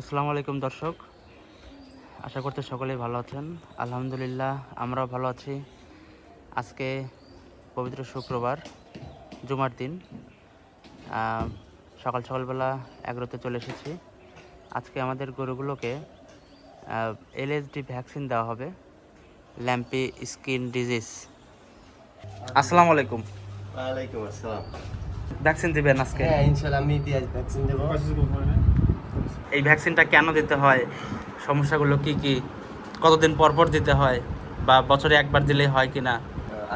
আসসালামু আলাইকুম দর্শক। আশা করতে সকলেই ভালো আছেন। আলহামদুলিল্লাহ আমরাও ভালো আছি। আজকে পবিত্র শুক্রবার জুমার দিন। সকাল সকালবেলা এগারোতে চলে এসেছি। আজকে আমাদের গরুগুলোকে এলএসডি ভ্যাকসিন দেওয়া হবে। ল্যাম্পি স্কিন ডিজিজ আসসালামু আলাইকুম। ওয়ালাইকুম আসসালাম। ভ্যাকসিন দিবেন আজকে? হ্যাঁ ইনশাল্লাহ আমি ভ্যাকসিন দেবো। এই ভ্যাকসিনটা কেন দিতে হয়? সমস্যাগুলো কি কি? কতদিন পর পর দিতে হয়? বা বছরে একবার দিলেই হয় কি না?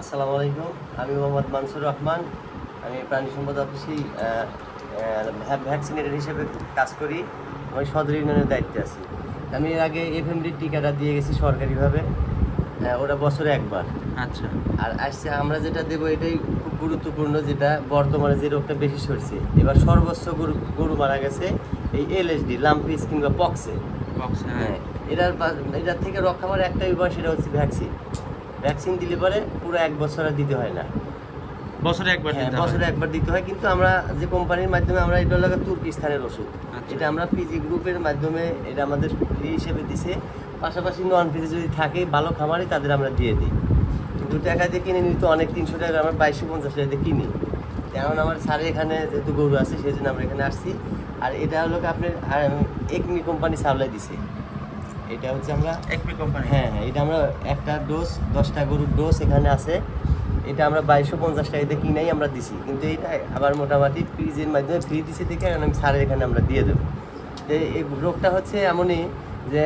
আসসালামু আলাইকুম। আমি মোহাম্মদ মানসুর রহমান। আমি প্রাণী সম্পদ অফিসে ভ্যাকসিনেটর হিসেবে কাজ করি। আমি সদর ইউনিয়নের দায়িত্বে আছি। আমি এর আগে এফএমডির টিকাটা দিয়ে গেছি সরকারিভাবে। ওটা বছরে একবার। আচ্ছা। আর আসছে আমরা যেটা দেবো এটাই খুব গুরুত্বপূর্ণ যেটা বর্তমানে যে রোগটা বেশি সরছে এবার সর্বোচ্চ গরু গরু মারা গেছে এই এলএসডি লাম্পিস কিংবা পক্সে বক্স হ্যাঁ। এটার এটার থেকে রক্ষা পাওয়ার একটাই উপায় সেটা হচ্ছে ভ্যাকসিন ভ্যাকসিন দিলে পরে পুরো এক বছর আর দিতে হয় না। বছরে একবার হ্যাঁ বছরে একবার দিতে হয় কিন্তু আমরা যে কোম্পানির মাধ্যমে আমরা এটা লাগে তুর্কিস্তানের ওষুধ। আচ্ছা। এটা আমরা পিজি গ্রুপের মাধ্যমে এটা আমাদের ফ্রি হিসেবে দিছে। পাশাপাশি নন পিজি যদি থাকে ভালো খামারে তাদের আমরা দিয়ে দিই। দু টাকা দিয়ে কিনে নিই তো অনেক তিনশো টাকা আমরা বাইশশো পঞ্চাশ টাকা দিয়ে কিনি। তেমন আমার স্যারে এখানে যেহেতু গরু আছে সেই জন্য আমরা এখানে আসছি। আর এটা হলো কি আপনার একমি কোম্পানি সাপ্লাই দিছে। এটা হচ্ছে আমরা একমি কোম্পানি হ্যাঁ হ্যাঁ এটা আমরা একটা ডোজ দশটা গরুর ডোজ এখানে আছে। এটা আমরা বাইশশো পঞ্চাশ টাকা টাকাতে কিনাই আমরা দিছি। কিন্তু এইটা আবার মোটামুটি ফ্রিজের মাধ্যমে ফ্রি দিছে দেখে আমি সারের এখানে আমরা দিয়ে দেবো। তো এই রোগটা হচ্ছে এমনই যে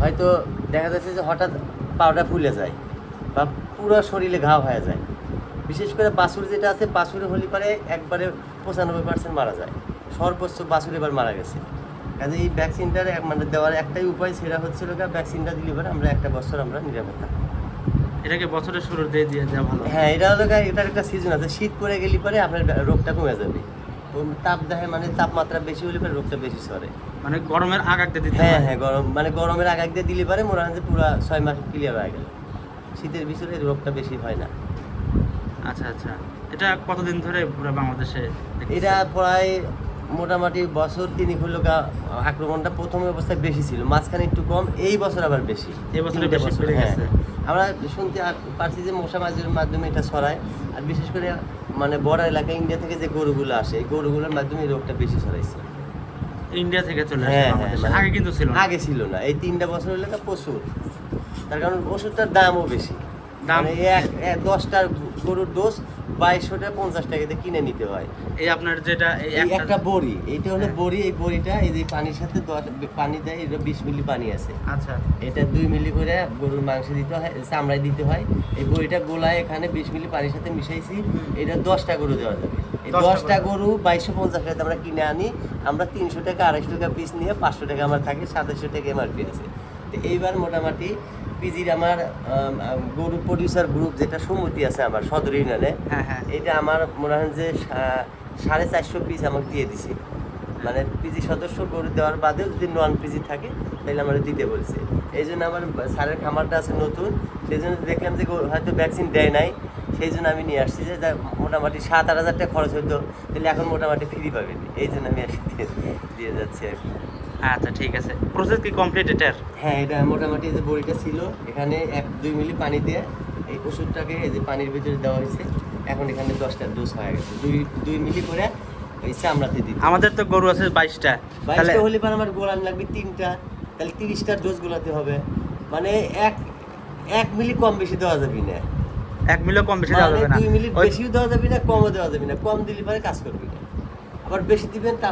হয়তো দেখা যাচ্ছে যে হঠাৎ পাউডার ফুলে যায় বা পুরো শরীরে ঘা হয়ে যায়। বিশেষ করে বাছুর যেটা আছে বাছুরে হলি পারে একবারে পঁচানব্বই পার্সেন্ট মারা যায়। সর্বোচ্চ বাছুর এবার মারা গেছে। কাজে এই ভ্যাকসিনটার মানে দেওয়ার একটাই উপায় সেটা হচ্ছে লোক ভ্যাকসিনটা দিলে পরে আমরা একটা বছর আমরা নিরাপদ থাকব এটাকে বছরের শুরুর দিয়ে দিয়ে দেওয়া ভালো। হ্যাঁ এটা হলো এটার একটা সিজন আছে। শীত পড়ে গেলে পরে আপনার রোগটা কমে যাবে। তাপ দেখে মানে তাপমাত্রা বেশি হলে পরে রোগটা বেশি সরে। মানে গরমের আগ আগ দিয়ে দিতে হ্যাঁ হ্যাঁ। গরম মানে গরমের আগ আগ দিয়ে দিলে পারে মনে হয় যে পুরো ছয় মাস ক্লিয়ার হয়ে গেল। শীতের ভিতরে রোগটা বেশি হয় না। আচ্ছা আচ্ছা। এটা কতদিন ধরে পুরো বাংলাদেশে এটা প্রায় মোটামুটি বছর তিনিক হলো গা আক্রমণটা প্রথম অবস্থায় বেশি ছিল মাঝখানে একটু কম এই বছর আবার বেশি হ্যাঁ। আমরা শুনতে আর পারছি যে মশা মাঝির মাধ্যমে এটা ছড়ায় আর বিশেষ করে মানে বড় এলাকা ইন্ডিয়া থেকে যে গরুগুলো আসে এই গরুগুলোর মাধ্যমে এই রোগটা বেশি ছড়াইছে। ইন্ডিয়া থেকে চলে হ্যাঁ, হ্যাঁ, আগে কিন্তু ছিল আগে ছিল না এই তিনটা বছর হলে না প্রচুর। তার কারণ ওষুধটার দামও বেশি। দাম- মানে এক দশটার গরুর ডোজ বাইশশো টাকা পঞ্চাশ টাকাতে কিনে নিতে হয়। এই আপনার যেটা এই একটা বড়ি এইটা হলো হ্যাঁ। বড়ি এই বড়িটা এই যে পানির সাথে পানি দেয় এটা বিশ মিলি পানি আছে। আচ্ছা। এটা দুই মিলি করে গরুর মাংস দিতে হয় চামড়ায় দিতে হয়। এই বড়িটা গোলায় এখানে বিশ মিলি পানির সাথে মিশাইছি এটা দশটা গরু দেওয়া যাবে। এই দশটা গরু। বাইশশো পঞ্চাশ টাকাতে আমরা কিনে আনি আমরা তিনশো টাকা আড়াইশো টাকা পিস নিয়ে পাঁচশো টাকা আমার থাকে সাতাশশো টাকা এমআরপি আছে। তো এইবার মোটামুটি পিজির আমার আম, আম, গরু প্রডিউসার গ্রুপ যেটা সমিতি আছে আমার সদর ইউনিয়নে হ্যাঁ হ্যাঁ। এটা আমার মনে হয় যে সাড়ে চারশো পিস আমাকে দিয়ে দিছে। মানে পিজি সদস্য গরু দেওয়ার বাদেও যদি নন পিজি থাকে তাহলে আমার দিতে বলছে। এই জন্য আমার সারের খামারটা আছে নতুন সেই জন্য দেখলাম যে হয়তো ভ্যাকসিন দেয় নাই সেই জন্য আমি নিয়ে আসছি যে মোটামুটি সাত আট হাজার টাকা খরচ হতো তাহলে এখন মোটামুটি ফ্রি পাবেন। এই জন্য আমি আসি দিয়ে- দিয়ে যাচ্ছি আর কি। আচ্ছা ঠিক আছে। প্রসেস কি কমপ্লিট এটার? হ্যাঁ এটা মোটামুটি যে বড়িটা ছিল এখানে এক দুই মিলি পানি দিয়ে এই ওষুধটাকে এই যে পানির ভিতরে দেওয়া হয়েছে। এখন এখানে দশটা ডোজ হয়ে গেছে। দুই দুই মিলি করে ওই চামড়াতে দিতে। আমাদের তো গরু আছে বাইশটা। বাইশটা হলে পর আমার গোলান লাগবে তিনটা। তাহলে তিরিশটা ডোজ গোলাতে হবে। মানে এক এক মিলি কম বেশি দেওয়া যাবে না। এক মিলিও কম বেশি দেওয়া মানে যাবে না। দুই মিলি বেশিও দেওয়া যাবে না কমও দেওয়া যাবে না। কম দিলে পরে কাজ করবে না। আবার বেশি দিবেন তা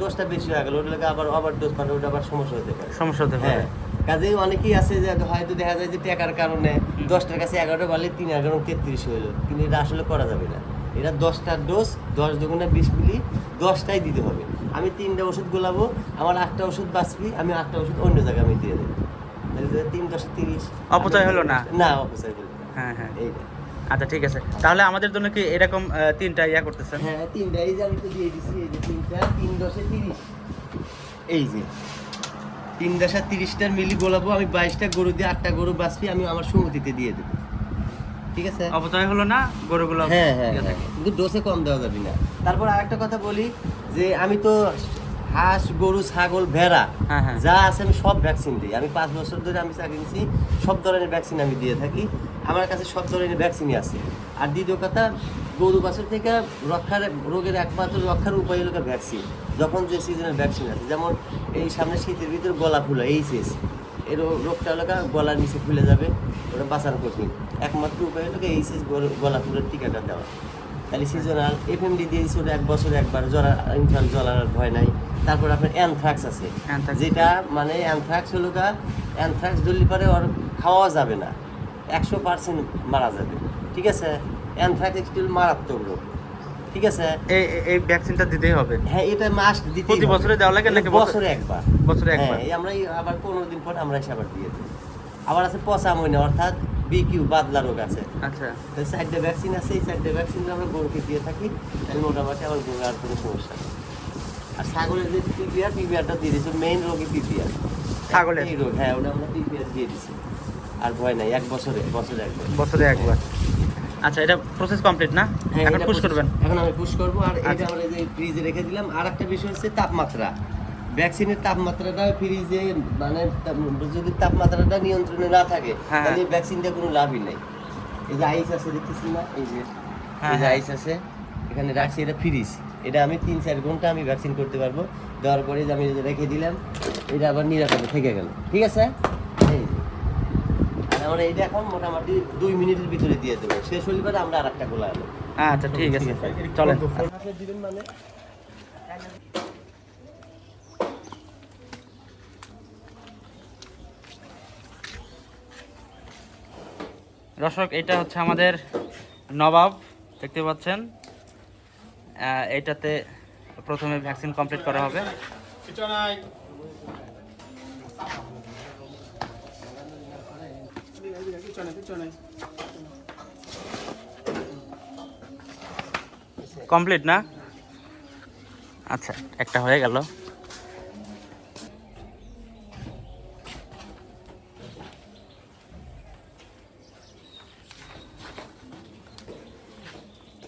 ডোজটা বেশি হয়ে গেল ওটা আবার আবার ডোজ পাঠালে ওটা আবার সমস্যা হতে পারে। সমস্যা হতে পারে। হ্যাঁ কাজেই অনেকেই আছে যে হয়তো দেখা যায় যে টাকার কারণে দশটার কাছে এগারোটা বাড়লে তিন এগারো তেত্রিশ হইল কিন্তু এটা আসলে করা যাবে না। এটা দশটার ডোজ দশ দুগুণে বিশ মিলি দশটাই দিতে হবে। আমি তিনটা ওষুধ গোলাবো আমার আটটা ওষুধ বাঁচবি আমি আটটা ওষুধ অন্য জায়গায় আমি দিয়ে দেবো। তিন দশে তিরিশ অপচয় হলো না? না অপচয় হলো হ্যাঁ হ্যাঁ। এইটা আচ্ছা ঠিক আছে। তাহলে আমাদের জন্য কি এরকম তিনটা ইয়া করতেছেন হ্যাঁ তিনটা এই যে আমি তো দিয়ে দিছি এই যে তিনটা তিন দশে তিরিশ। এই যে তিন দশা তিরিশটার মিলি গোলাবো আমি বাইশটা গরু দিয়ে আটটা গরু বাঁচবি আমি আমার সুমতিতে দিয়ে দেবো। ঠিক আছে? অপচয় হলো না? গরুগুলো হ্যাঁ হ্যাঁ হ্যাঁ। কিন্তু ডোসে কম দেওয়া যাবে না। তারপর আরেকটা কথা বলি যে আমি তো হাঁস গরু ছাগল ভেড়া হ্যাঁ, হ্যাঁ। যা আছে আমি সব ভ্যাকসিন দিই। আমি পাঁচ বছর ধরে আমি চাকরি নিচ্ছি সব ধরনের ভ্যাকসিন আমি দিয়ে থাকি। আমার কাছে সব ধরনের ভ্যাকসিনই আছে। আর দ্বিতীয় কথা গরু বাছুর থেকে রক্ষার রোগের একমাত্র রক্ষার উপায় হলো ভ্যাকসিন যখন যে সিজনের ভ্যাকসিন আছে যেমন এই সামনে শীতের ভিতরে গলা ফুলা এইচএস। এই রো- রোগটা হলো গলার নিচে ফুলে যাবে ওটা বাঁচানো কঠিন। একমাত্র উপায় হলো এইচএস গলা ফুলের টিকাটা দেওয়া। তাহলে সিজনাল এফএমডি দিয়েছি ওটা এক বছরে একবার জ্বর ইনফান জ্বলার ভয় নাই। তারপর আপনার অ্যানথ্রাক্স আছে। যেটা মানে অ্যানথ্রাক্স হলো গা অ্যানথ্রাক্স ধরলে পরে ওর খাওয়া যাবে না। একশো পার্সেন্ট মারা যাবে। ঠিক আছে? অ্যানথ্রাক্স একটু মারাত্মক রোগ। ঠিক আছে? এই এই- ভ্যাকসিনটা দিতেই হবে। হ্যাঁ এটা মাস দিতে প্রতি বছরে দেওয়া লাগে নাকি বছরে? একবার। বছরে একবার। হ্যাঁ আমরা আবার পনেরো দিন পর আমরা এসে আবার দিয়ে দিই। আবার আছে পচা মইনা অর্থাৎ বিকিউ বাদলা রোগ আছে। আচ্ছা। তো চারটে ভ্যাকসিন আছে এই চারটে ভ্যাকসিন আমরা গরুকে দিয়ে থাকি তাহলে মোটামুটি আমার গরু আর কোনো সমস্যা নেই। আর ছাগলের যে পিপিআর পিপিআরটা দিয়ে দিয়েছি মেইন রোগই পিপিআর। ছাগলের? এই রোগ হ্যাঁ ওটা আমরা পিপিআর দিয়ে দিছি আর ভয় নাই এক বছরে বছরে একবার। বছরে একবার। আচ্ছা এটা প্রসেস কমপ্লিট না? হ্যাঁ, এখন পুশ করবেন? এখন আমি পুশ করব আর এটা আচ্ছা। আমরা যে ফ্রিজে রেখে দিলাম আর একটা বিষয় হচ্ছে তাপমাত্রা। ভ্যাকসিনের তাপমাত্রাটা ফ্রিজে মানে যদি তাপমাত্রাটা নিয়ন্ত্রণে না থাকে হ্যাঁ। তাহলে ভ্যাকসিনটা কোনো লাভই নাই। এই যে আইস আছে দেখতেছি না? এই যে হ্যাঁ, এই যে হ্যাঁ। আইস আছে এখানে রাখছি এটা ফ্রিজ। এটা আমি তিন চার ঘণ্টা আমি ভ্যাকসিন করতে পারব। দেওয়ার পরে যে আমি রেখে দিলাম এটা আবার নিরাপদে থেকে গেল। ঠিক আছে? এই আর আমরা এটা এখন মোটামুটি দুই মিনিটের ভিতরে দিয়ে দেবো। শেষ হলে পরে আমরা আর একটা গোলা আচ্ছা ঠিক আছে। চলেন। দিবেন মানে? দর্শক এটা হচ্ছে আমাদের নবাব দেখতে পাচ্ছেন। আহ, এইটাতে প্রথমে ভ্যাকসিন কমপ্লিট করা হবে। কমপ্লিট না? আচ্ছা একটা হয়ে গেল।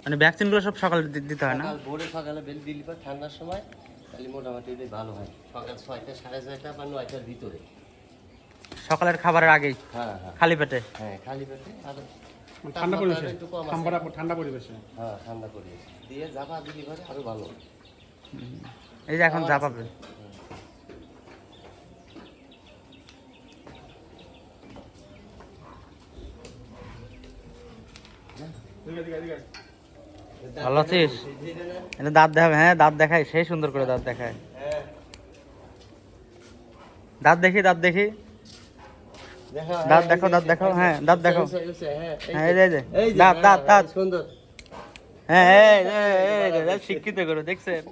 মানে ভ্যাকসিনগুলো সব সকালে দিতে হয় না? সকাল ভোরে সকালে বেল দিলি পর ঠান্ডার সময় তাহলে মোটামুটি ভালো হয়। সকাল ছয়টা সাড়ে ছয়টা বা নয়টার ভিতরে। সকালের খাবারের আগেই? হ্যাঁ হ্যাঁ। খালি পেটে? হ্যাঁ খালি পেটে আর ঠান্ডা পরিবেশে একটু কম আছে। ঠান্ডা ঠান্ডা পরিবেশে। হ্যাঁ ঠান্ডা পরিবেশ। দিয়ে জাপা দিলি পরে আরও ভালো এই যে এখন যা পাবে ভালো আছিস? এটা দাঁত দেখাবে হ্যাঁ দাঁত দেখায় সেই সুন্দর করে দাঁত দেখায়। দাঁত দেখি দাঁত দেখি। দেখো, দাঁত দেখো, দাঁত দেখো, হ্যাঁ, দাঁত দেখো। হ্যাঁ, এই যে, যে, দাঁত, হ্যাঁ, দাঁত, দাঁত। সুন্দর। হ্যাঁ শিক্ষিত করে দেখছেন?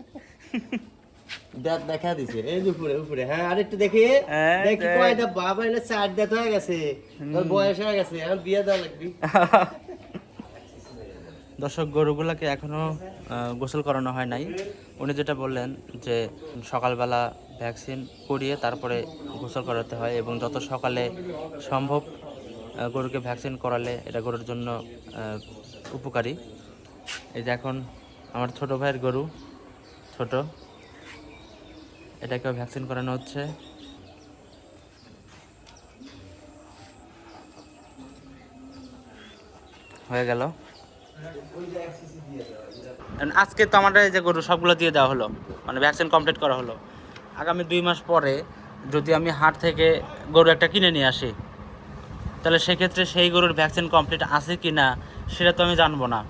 দাঁত দেখা দিছে এই উপরে উপরে হ্যাঁ আরেকটু দেখি। হ্যাঁ, দেখি কয়টা বাবা এনে চার দাঁত হয়ে গেছে তোর বয়স হয়ে গেছে এখন বিয়ে দেওয়া লাগবি। দর্শক গরুগুলাকে এখনও গোসল করানো হয় নাই। উনি যেটা বললেন যে সকালবেলা ভ্যাকসিন করিয়ে তারপরে গোসল করাতে হয় এবং যত সকালে সম্ভব গরুকে ভ্যাকসিন করালে এটা গরুর জন্য উপকারী। এই যে এখন আমার ছোট ভাইয়ের গরু, ছোট, এটাকেও ভ্যাকসিন করানো হচ্ছে। হয়ে গেল। আজকে তো আমাদের যে গরু সবগুলো দিয়ে দেওয়া হলো মানে ভ্যাকসিন কমপ্লিট করা হলো। আগামী দুই মাস পরে যদি আমি হাট থেকে গরু একটা কিনে নিয়ে আসি, তাহলে সেক্ষেত্রে সেই গরুর ভ্যাকসিন কমপ্লিট আছে কি না সেটা তো আমি জানব না।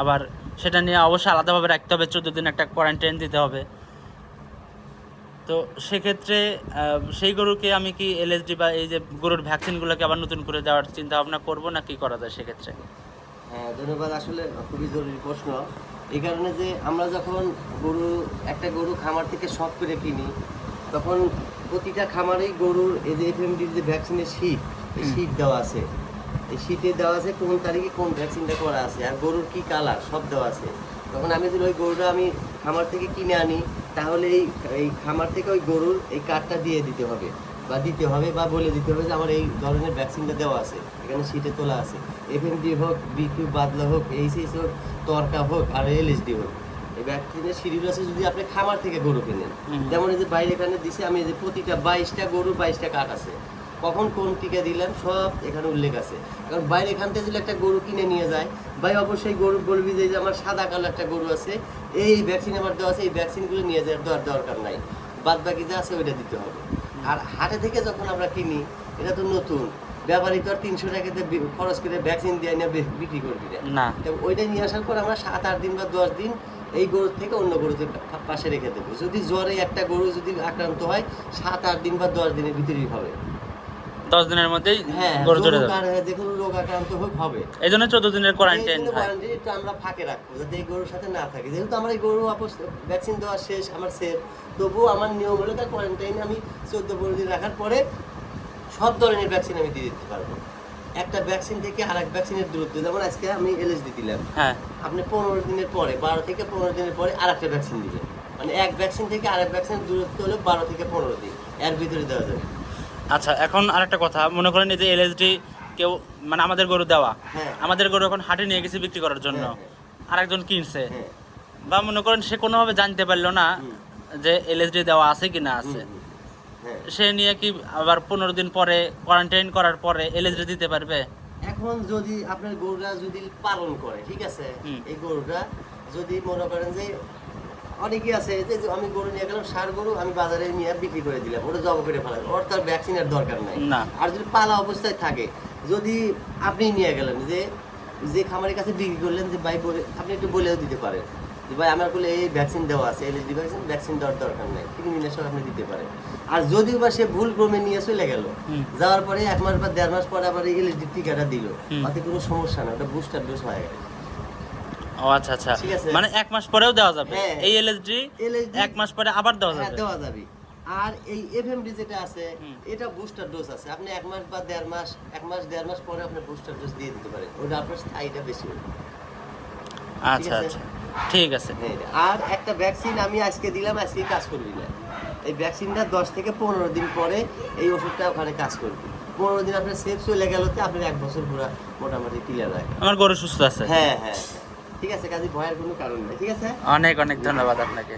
আবার সেটা নিয়ে অবশ্যই আলাদাভাবে রাখতে হবে, চোদ্দ দিন একটা কোয়ারেন্টাইন দিতে হবে। তো সেক্ষেত্রে সেই গরুকে আমি কি এলএসডি বা এই যে গরুর ভ্যাকসিনগুলোকে আবার নতুন করে দেওয়ার চিন্তা ভাবনা করব না কি করা যায় সেক্ষেত্রে? হ্যাঁ ধন্যবাদ। আসলে খুবই জরুরি প্রশ্ন। এই কারণে যে আমরা যখন গরু একটা গরু খামার থেকে শখ করে কিনি তখন প্রতিটা খামারেই গরুর এই যে এফএমডির যে ভ্যাকসিনের শীত এই শীট দেওয়া আছে। এই শীতে দেওয়া আছে কোন তারিখে কোন ভ্যাকসিনটা করা আছে আর গরুর কি কালার সব দেওয়া আছে। তখন আমি যদি ওই গরুটা আমি খামার থেকে কিনে আনি তাহলে এই এই খামার থেকে ওই গরুর এই কার্ডটা দিয়ে দিতে হবে। বা দিতে হবে বা বলে দিতে হবে যে আমার এই ধরনের ভ্যাকসিনটা দেওয়া আছে এখানে শীটে তোলা আছে। এফএমডি হোক বিকিউ বাদলা হোক এইচএস হোক তরকা হোক আর এলএসডি হোক। এই ভ্যাকসিনের শিডিউল আছে যদি আপনি খামার থেকে গরু কেনেন। যেমন এই যে বাইরে এখানে দিছে আমি এই যে প্রতিটা বাইশটা গরু বাইশটা কাঠ আছে। কখন কোন টিকা দিলাম সব এখানে উল্লেখ আছে। কারণ বাইরে এখান থেকে যদি একটা গরু কিনে নিয়ে যায় ভাই অবশ্যই গরু বলবি যে যে আমার সাদা কালো একটা গরু আছে এই ভ্যাকসিন আমার দেওয়া আছে এই ভ্যাকসিনগুলো নিয়ে যাওয়ার দেওয়ার দরকার নাই। বাদ বাকি যা আছে ওইটা দিতে হবে। আর হাটে থেকে যখন আমরা কিনি এটা তো নতুন। ব্যাপারী তো আর তিনশো টাকাতে খরচ করে ভ্যাকসিন দিয়ে নিয়ে বিক্রি করবি না। ওইটা নিয়ে আসার পর আমরা সাত আট দিন বা দশ দিন এই গরু থেকে অন্য গরুতে পাশে রেখে দেবো। যদি জ্বরে একটা গরু যদি আক্রান্ত হয় সাত আট দিন বা দশ দিনের ভিতরেই হবে। দশ দিনের মধ্যেই হ্যাঁ গরু চলে যাবে। আর যে কোনো রোগ আক্রান্ত হবে। এই জন্য চোদ্দ দিনের কোয়ারেন্টাইন হয়। আমরা ফাঁকে রাখব যাতে এই গরুর সাথে না থাকে। যেহেতু আমার এই গরু ভ্যাকসিন দেওয়া শেষ আমার সেফ। তবুও আমার নিয়ম হলো তার কোয়ারেন্টাইনে আমি চোদ্দ পনেরো দিন রাখার পরে সব ধরনের ভ্যাকসিন আমি দিয়ে দিতে পারব। একটা ভ্যাকসিন থেকে আর এক ভ্যাকসিনের দূরত্ব যেমন আজকে আমি এলএসডি দিলাম। হ্যাঁ। আপনি পনেরো দিনের পরে বারো থেকে পনেরো দিনের পরে আর একটা ভ্যাকসিন দিবেন। মানে এক ভ্যাকসিন থেকে আরেক ভ্যাকসিনের দূরত্ব হলো বারো থেকে পনেরো দিন। এর ভিতরে দেওয়া যাবে। আচ্ছা এখন আরেকটা কথা। মনে করেন এই যে এলএসডি কেউ মানে আমাদের গরু দেওয়া হ্যাঁ। আমাদের গরু এখন হাটে নিয়ে গেছে বিক্রি করার জন্য। হ্যাঁ, আরেকজন কিনছে। হ্যাঁ। বা মনে করেন সে কোনোভাবে জানতে পারল না যে এলএসডি দেওয়া আছে কি না আছে। সে নিয়ে কি আবার পনেরো দিন পরে কোয়ারেন্টাইন করার পরে এলএসডি দিতে পারবে? এখন যদি আপনার গরুটা যদি পালন করে ঠিক আছে? এই গরুটা যদি মনে করেন যে অনেকে আছে যে আমি গরু নিয়ে গেলাম সার গরু আমি বাজারে নিয়ে বিক্রি করে দিলাম ওটা জব করে ফেলাম ওর তার ভ্যাকসিনের দরকার নাই। আর যদি পালা অবস্থায় থাকে যদি আপনি নিয়ে গেলেন যে যে খামারের কাছে বিক্রি করলেন যে ভাই বলে আপনি একটু বলেও দিতে পারেন যে ভাই আমার বলে এই ভ্যাকসিন দেওয়া আছে এলএসডি ভ্যাকসিন ভ্যাকসিন দেওয়ার দরকার নাই ক্রিমিনেশন আপনি দিতে পারেন। আর যদিও বা সে ভুল ক্রমে নিয়ে চলে গেল যাওয়ার পরে এক মাস বা দেড় মাস পরে আবার এলএসডি টিকাটা দিল তাতে কোনো সমস্যা না ওটা বুস্টার ডোজ হয়ে গেল। ও আচ্ছা আচ্ছা। ঠিক আছে। মানে এক মাস পরেও দেওয়া যাবে? হ্যাঁ। এই এলএসডি এক মাস পরে আবার দেওয়া হ্যাঁ যাবে? দেওয়া যাবে। আর এই এফএমডি যেটা আছে এটা বুস্টার ডোজ আছে। আপনি এক মাস বা দেড় মাস এক মাস দেড় মাস পরে আপনি বুস্টার ডোজ দিয়ে দিতে পারেন। ওটা আপনার স্থায়ীটা বেশি আচ্ছা আচ্ছা। ঠিক আছে। হ্যাঁ, আর একটা ভ্যাকসিন আমি আজকে দিলাম আজকে কাজ করবি না। এই ভ্যাকসিনটা দশ থেকে পনেরো দিন পরে এই ওষুধটা ওখানে কাজ করবে। পনেরো দিন আপনার সেফ চলে গেলতে আপনার এক বছর পুরো মোটামুটি ক্লিয়ার রাখে আমার গরু সুস্থ আছে? হ্যাঁ হ্যাঁ হ্যাঁ। ঠিক আছে কাজী ভয়ের কোনো কারণ নেই ঠিক আছে? অনেক অনেক ধন্যবাদ আপনাকে।